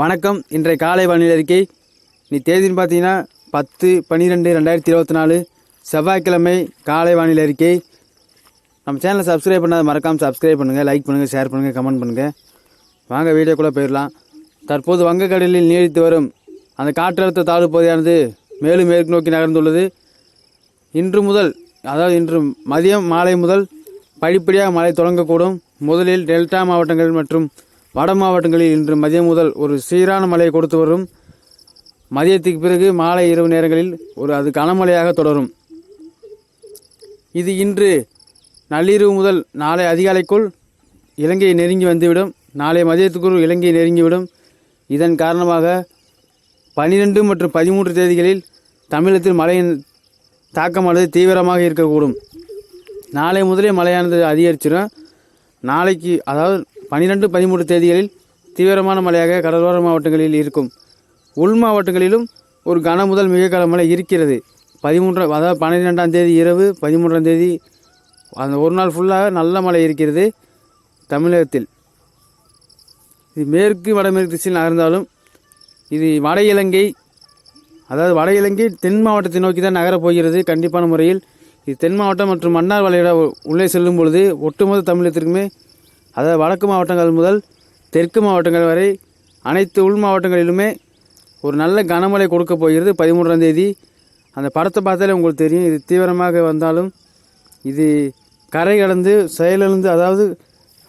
வணக்கம். இன்றைய காலை வானிலை அறிக்கை. நீ தேதின்னு பார்த்தீங்கன்னா பத்து பன்னிரெண்டு ரெண்டாயிரத்தி இருபத்தி நாலு. செவ்வாய்க்கிழமை காலை வானிலை அறிக்கை. நம்ம சேனலை சப்ஸ்கிரைப் பண்ணாத மறக்காமல் சப்ஸ்கிரைப் பண்ணுங்கள் லைக் பண்ணுங்கள் ஷேர் பண்ணுங்கள் கமெண்ட் பண்ணுங்கள் வாங்க வீடியோக்குள்ளே போயிடலாம். தற்போது வங்கக்கடலில் நீடித்து வரும். அந்த காற்றழுத்த தாழ்வு பகுதியானது மேலும் மேற்கு நோக்கி நகர்ந்துள்ளது. இன்று முதல் அதாவது இன்று மதியம் மாலை முதல் படிப்படியாக மழை தொடங்கக்கூடும். முதலில் டெல்டா மாவட்டங்கள் மற்றும் வட மாவட்டங்களில் இன்று மதியம் முதல் ஒரு சீரான மழையை கொடுத்து வரும். மதியத்துக்கு பிறகு மாலை இரவு நேரங்களில் ஒரு அது கனமழையாக தொடரும். இது இன்று நள்ளிரவு முதல் நாளை அதிகாலைக்குள் இலங்கையை நெருங்கி வந்துவிடும். நாளை மதியத்துக்குள் இலங்கையை நெருங்கிவிடும். இதன் காரணமாக பனிரெண்டு மற்றும் பதிமூன்று தேதிகளில் தமிழகத்தில் மழையின் தாக்கமானது தீவிரமாக இருக்கக்கூடும். நாளை முதலே மழையானது அதிகரிச்சிடும். நாளைக்கு அதாவது பனிரெண்டு பதிமூன்று தேதிகளில் தீவிரமான மழையாக கடலோர மாவட்டங்களில் இருக்கும். உள் மாவட்டங்களிலும் ஒரு கன முதல் மிக கனமழை இருக்கிறது. பதிமூன்றாம் அதாவது பன்னிரெண்டாம் தேதி இரவு பதிமூன்றாம் தேதி அந்த ஒரு நாள் ஃபுல்லாக நல்ல மழை இருக்கிறது தமிழகத்தில். இது மேற்கு வடமேற்கு திசையில் நகர்ந்தாலும் இது வட இலங்கை அதாவது வட இலங்கை தென் மாவட்டத்தை நோக்கி தான் நகரப் போகிறது கண்டிப்பான முறையில். இது தென் மாவட்டம் மற்றும் மன்னார் வளைகுடா உள்ளே செல்லும் பொழுது ஒட்டுமொத்த தமிழகத்திற்குமே அதாவது வடக்கு மாவட்டங்கள் முதல் தெற்கு மாவட்டங்கள் வரை அனைத்து உள் மாவட்டங்களிலுமே ஒரு நல்ல கனமழை கொடுக்க போகிறது. பதிமூன்றாம் தேதி. அந்த படத்தை பார்த்தாலே உங்களுக்கு தெரியும். இது தீவிரமாக வந்தாலும் இது கரை கடந்து செயலிழந்து அதாவது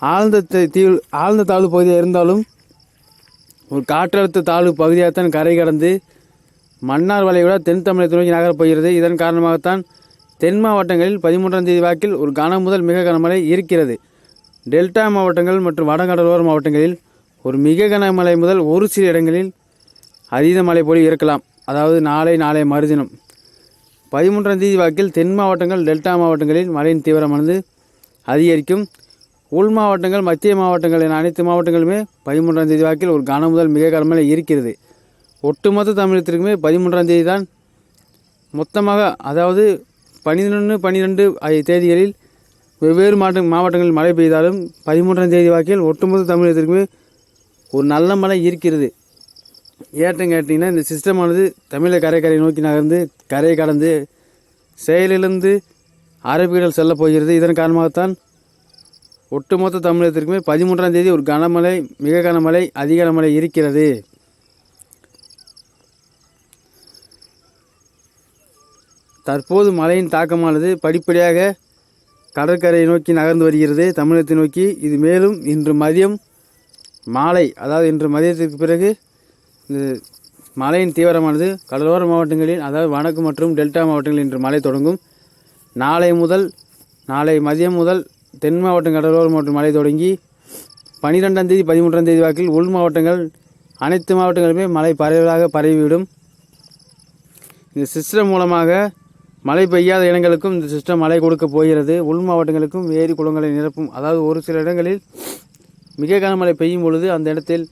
ஆழ்ந்த த- ஆழ்ந்த தாழ்வு பகுதியாக இருந்தாலும் ஒரு காற்றழுத்த தாழ்வு பகுதியாகத்தான் கரை கடந்து மன்னார் வளைகுடா தென் தமிழகத்தை நோக்கி நகரப் போகிறது. இதன் காரணமாகத்தான் தென் மாவட்டங்களில் பதிமூன்றாம் தேதி வாக்கில் ஒரு கன முதல் மிக கனமழை இருக்கிறது. டெல்டா மாவட்டங்கள் மற்றும் வடகடலோர மாவட்டங்களில் ஒரு மிக கனமழை முதல் ஒரு சில இடங்களில் அதீத மழை பொழிவு இருக்கலாம். அதாவது நாளை நாளை மறுதினம். பதிமூன்றாம் தேதி வாக்கில் தென் மாவட்டங்கள் டெல்டா மாவட்டங்களில் மழையின் தீவிரமானது அதிகரிக்கும். உள் மாவட்டங்கள் மத்திய மாவட்டங்கள் என அனைத்து மாவட்டங்களுமே பதிமூன்றாம் தேதி வாக்கில் ஒரு கன முதல் மிக கனமழை இருக்கிறது. ஒட்டுமொத்த தமிழகத்திற்குமே பதிமூன்றாம் தேதி தான் மொத்தமாக அதாவது பனிரெண்டு பனிரெண்டு ஆகிய தேதிகளில் வெவ்வேறு மாவட்ட மாவட்டங்களில் மழை பெய்தாலும் பதிமூன்றாம் தேதி வாக்கில் ஒட்டுமொத்த தமிழகத்திற்குமே ஒரு நல்ல மழை இருக்கிறது. ஏற்றம் கேட்டிங்கன்னா இந்த சிஸ்டமானது தமிழக கரைக்கரை நோக்கி நகர்ந்து கரையை கடந்து செயலிலிருந்து அரபிக்கடல் செல்லப் போகிறது. இதன் காரணமாகத்தான் ஒட்டுமொத்த தமிழகத்திற்குமே பதிமூன்றாம் தேதி ஒரு கனமழை மிக கனமழை அதிக கனமழை இருக்கிறது. தற்போது மழையின் தாக்கமானது படிப்படியாக கடற்கரையை நோக்கி நகர்ந்து வருகிறது. தமிழகத்தை நோக்கி இது மேலும் இன்று மதியம் மாலை அதாவது இன்று மதியத்திற்கு பிறகு இந்த மழையின் தீவிரமானது கடலோர மாவட்டங்களில் அதாவது வடக்கு மற்றும் டெல்டா மாவட்டங்களில் இன்று மழை தொடங்கும். நாளை முதல் நாளை மதியம் முதல் தென் மாவட்டம் கடலோர மாவட்டம் மழை தொடங்கி பனிரெண்டாம் தேதி பதிமூன்றாம் தேதி வாக்கில் உள் மாவட்டங்கள் அனைத்து மாவட்டங்களுமே மழை பரவலாக பரவிவிடும். இந்த சிஸ்டம் மூலமாக மழை பெய்யாத இடங்களுக்கும் இந்த சிஸ்டம் மழை கொடுக்க போகிறது. உள் மாவட்டங்களுக்கும் ஏரி குளங்களை நிரப்பும். அதாவது ஒரு சில இடங்களில் மிக கனமழை பெய்யும் பொழுது அந்த இடத்தில்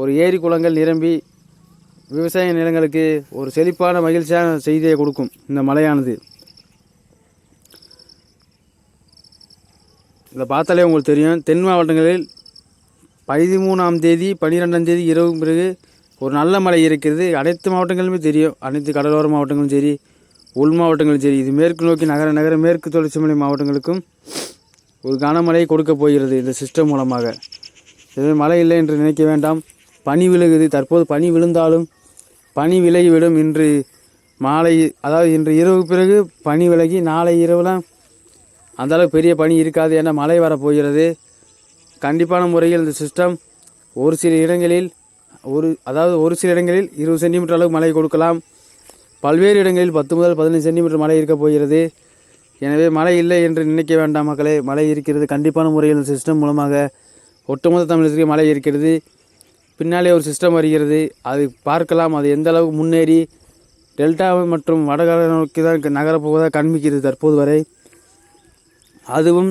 ஒரு ஏரி குளங்கள் நிரம்பி விவசாய நிலங்களுக்கு ஒரு செழிப்பான மகிழ்ச்சியான செய்தியை கொடுக்கும் இந்த மழையானது. இதை பார்த்தாலே உங்களுக்கு தெரியும். தென் மாவட்டங்களில் பதிமூணாம் தேதி பன்னிரெண்டாம் தேதி இரவு பிறகு ஒரு நல்ல மழை இருக்கிறது. அனைத்து மாவட்டங்களுமே தெரியும். அனைத்து கடலோர மாவட்டங்களும் சரி உள் மாவட்டங்களும் சரி இது மேற்கு நோக்கி நகர நகர மேற்கு தொடர்ச்சி மலை மாவட்டங்களுக்கும் ஒரு கனமழை கொடுக்க போகிறது இந்த சிஸ்டம் மூலமாக. எனவே மழை இல்லை என்று நினைக்க வேண்டாம். பனி விழுகுது. தற்போது பனி விழுந்தாலும் பனி விலகிவிடும். இன்று மாலை அதாவது இன்று இரவு பிறகு பனி விலகி நாளை இரவுலாம் அந்தளவுக்கு பெரிய பனி இருக்காது என மழை வரப்போகிறது. கண்டிப்பான முறையில் இந்த சிஸ்டம் ஒரு சில இடங்களில் ஒரு அதாவது ஒரு சில இடங்களில் இருபது சென்டிமீட்டர் அளவுக்கு மழை கொடுக்கலாம். பல்வேறு இடங்களில் பத்து முதல் பதினைந்து சென்டிமீட்டர் மழை இருக்க போகிறது. எனவே மழை இல்லை என்று நினைக்க வேண்டாம் மக்களே. மழை இருக்கிறது கண்டிப்பான முறையில் சிஸ்டம் மூலமாக. ஒட்டுமொத்த தமிழகத்துக்கு மழை இருக்கிறது. பின்னாலே ஒரு சிஸ்டம் வருகிறது. அது பார்க்கலாம். அது எந்த அளவுக்கு முன்னேறி டெல்டா மற்றும் வடகரை நோக்கி தான் நகரப்போவதாக காண்பிக்கிறது தற்போது வரை. அதுவும்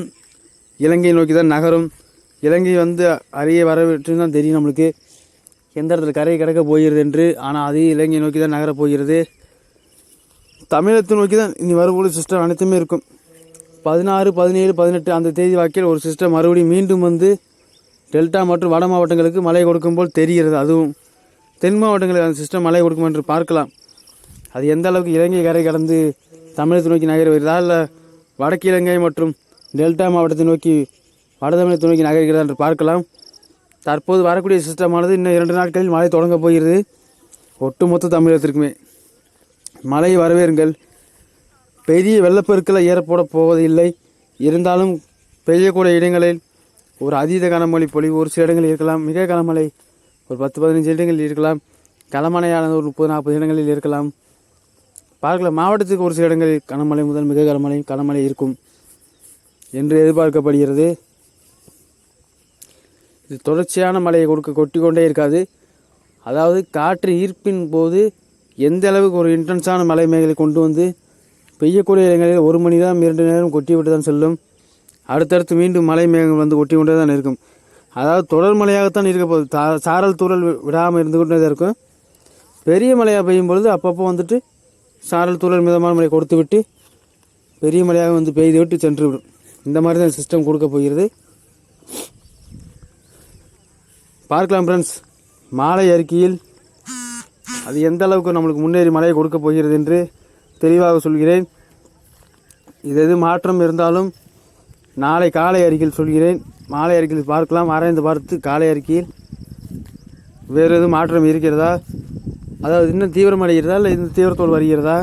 இலங்கையை நோக்கி தான் நகரும். இலங்கை வந்து அருகே வரவிட்டு தான் தெரியும் நம்மளுக்கு. எந்த இடத்துல கரை கிடக்க போகிறது என்று. ஆனால் அது இலங்கையை நோக்கி தான் நகரப் போகிறது. தமிழகத்தை நோக்கி தான் இனி வரக்கூடிய சிஸ்டம் அனைத்துமே இருக்கும். பதினாறு பதினேழு பதினெட்டு அந்த தேதி வாக்கில் ஒரு சிஸ்டம் மறுபடியும் மீண்டும் வந்து டெல்டா மற்றும் வட மாவட்டங்களுக்கு மழை கொடுக்கும் போல் தெரிகிறது. அதுவும் தென் மாவட்டங்களுக்கு அந்த சிஸ்டம் மழை கொடுக்கும் என்று பார்க்கலாம். அது எந்த அளவுக்கு இலங்கை கரை கடந்து தமிழகத்தை நோக்கி நகர்கிறதா இல்லை வடக்கு இலங்கை மற்றும் டெல்டா மாவட்டத்தை நோக்கி வட தமிழகத்தை நோக்கி நகர்கிறதா என்று பார்க்கலாம். தற்போது வரக்கூடிய சிஸ்டமானது இன்னும் இரண்டு நாட்களில் மழை தொடங்க போகிறது. ஒட்டுமொத்த தமிழகத்திற்குமே. மழை வரவேறுங்கள். பெரிய வெள்ளப்பெருக்கில் ஏற்பட போவதில்லை. இருந்தாலும் பெய்யக்கூடிய இடங்களில் ஒரு அதீத கனமழை பொழிவு ஒரு சில இடங்களில் இருக்கலாம். மிக கனமழை ஒரு பத்து பதினஞ்சு இடங்களில் இருக்கலாம். கனமழையானது ஒரு முப்பது நாற்பது இடங்களில் இருக்கலாம். பார்க்கலாம் மாவட்டத்துக்கு ஒரு சில இடங்களில் கனமழை முதல் மிக கனமழை கனமழை இருக்கும் என்று எதிர்பார்க்கப்படுகிறது. இது தொடர்ச்சியான மழையை கொடுக்க கொட்டி கொண்டே இருக்காது. அதாவது காற்று ஈர்ப்பின் போது எந்த அளவுக்கு ஒரு இன்டென்ஸான மழை மேகலை கொண்டு வந்து பெய்யக்கூடிய இடங்களில் ஒரு மணி நேரம் இரண்டு நேரம் கொட்டி விட்டு தான் செல்லும். அடுத்தடுத்து மீண்டும் மழை மேகம் வந்து கொட்டி கொண்டே தான் இருக்கும். அதாவது தொடர் மழையாகத்தான் இருக்க போகுது. தா சாரல் தூரல் விடாமல் இருந்து கொண்டே தான் இருக்கும். பெரிய மழையாக பெய்யும் பொழுது அப்பப்போ வந்துட்டு சாரல் தூரல் மிதமான மழை கொடுத்து விட்டு பெரிய மழையாக வந்து பெய்து விட்டு சென்று விடும். இந்த மாதிரி தான் சிஸ்டம் கொடுக்க போகிறது. பார்க்கலாம் ஃப்ரெண்ட்ஸ் மாலை அறிக்கையில் அது எந்த அளவுக்கு நம்மளுக்கு முன்னேறி மழையை கொடுக்க போகிறது என்று தெளிவாக சொல்கிறேன். இது எது மாற்றம் இருந்தாலும் நாளை காலை அறிக்கையில் சொல்கிறேன். மாலை அறிக்கையில் பார்க்கலாம். ஆராய்ந்து பார்த்து காலை அறிக்கையில் வேறு எதுவும் மாற்றம் இருக்கிறதா? அதாவது இன்னும் தீவிரமடைகிறதா இல்லை இந்த தீவிரத்தோடு வருகிறதா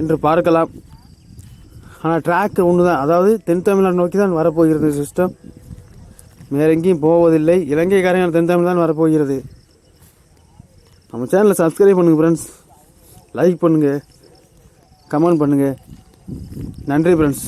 என்று பார்க்கலாம். ஆனால் ட்ராக் ஒன்று தான் அதாவது தென் தமிழ்நாடு நோக்கி தான் வரப்போகிறது சிஸ்டம் வேற எங்கேயும் போவதில்லை இலங்கைக்காரங்க தென் தமிழ் தான் வரப்போகிறது. நம்ம சேனலை சப்ஸ்கிரைப் பண்ணுங்கள் ஃப்ரெண்ட்ஸ் லைக் பண்ணுங்கள் கமெண்ட் பண்ணுங்கள் நன்றி ஃப்ரெண்ட்ஸ்